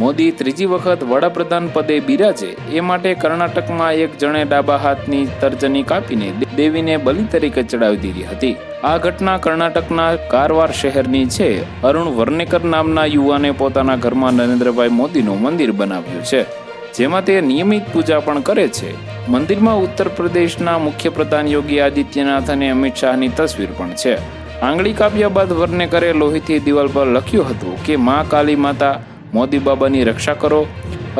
મોદી ત્રીજી વખત વડાપ્રધાન પદે બિરાજે, એ માટે કર્ણાટકમાં એક જણે ડાબા હાથની તર્જની કાપીને દેવીને બલિ તરીકે ચડાવી દીધી હતી. આ ઘટના કર્ણાટકના કારવાર શહેરની છે. અરુણ વર્નેકર નામના યુવાને પોતાના ઘરમાં નરેન્દ્રભાઈ મોદીનું મંદિર બનાવ્યું છે, જેમાં તે નિયમિત પૂજા પણ કરે છે. મંદિરમાં ઉત્તર પ્રદેશના મુખ્યપ્રધાન યોગી આદિત્યનાથ અને અમિત શાહની તસવીર પણ છે. આંગળી કાપ્યા બાદ વર્નેકરે લોહીથી દિવાલ પર લખ્યું હતું કે, મા કાલી માતા મોદી બાબાની રક્ષા કરો.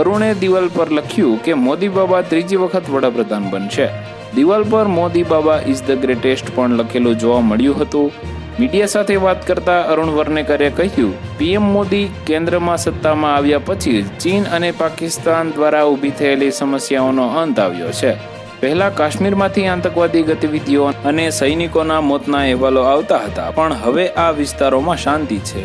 અરુણે દિવાલ પર લખ્યું કે મોદી બાબા ત્રીજી વખત વડાપ્રધાન બનશે. દિવાલ પર મોદી બાબા ઇઝ ધ ગ્રેટેસ્ટ પણ લખેલું જોવા મળ્યું હતું. મીડિયા સાથે વાત કરતા અરુણ વર્નેકરે કહ્યું, પીએમ મોદી કેન્દ્રમાં સત્તામાં આવ્યા પછી ચીન અને પાકિસ્તાન દ્વારા ઊભી થયેલી સમસ્યાઓનો અંત આવ્યો છે. પહેલા કાશ્મીરમાંથી આતંકવાદી ગતિવિધિઓ અને સૈનિકોના મોતના અહેવાલો આવતા હતા, પણ હવે આ વિસ્તારોમાં શાંતિ છે.